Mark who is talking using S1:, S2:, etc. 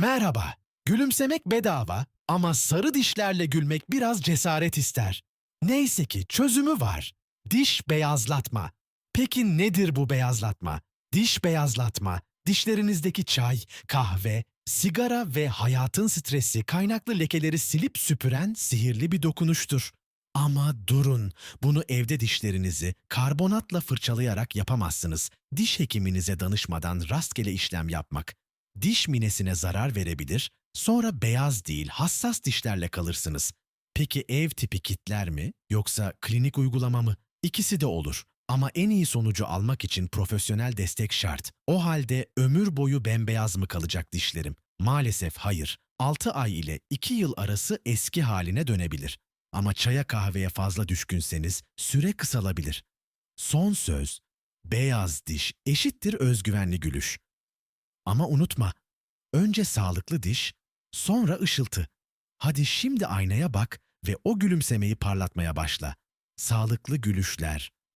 S1: Merhaba. Gülümsemek bedava ama sarı dişlerle gülmek biraz cesaret ister. Neyse ki çözümü var. Diş beyazlatma. Peki nedir bu beyazlatma? Diş beyazlatma, dişlerinizdeki çay, kahve, sigara ve hayatın stresi kaynaklı lekeleri silip süpüren sihirli bir dokunuştur. Ama durun, bunu evde dişlerinizi karbonatla fırçalayarak yapamazsınız. Diş hekiminize danışmadan rastgele işlem yapmak. Diş minesine zarar verebilir, sonra beyaz değil hassas dişlerle kalırsınız. Peki ev tipi kitler mi yoksa klinik uygulama mı? İkisi de olur. Ama en iyi sonucu almak için profesyonel destek şart. O halde ömür boyu bembeyaz mı kalacak dişlerim? Maalesef hayır. 6 ay ile 2 yıl arası eski haline dönebilir. Ama çaya kahveye fazla düşkünseniz süre kısalabilir. Son söz, beyaz diş eşittir özgüvenli gülüş. Ama unutma, önce sağlıklı diş, sonra ışıltı. Hadi şimdi aynaya bak ve o gülümsemeyi parlatmaya başla. Sağlıklı gülüşler,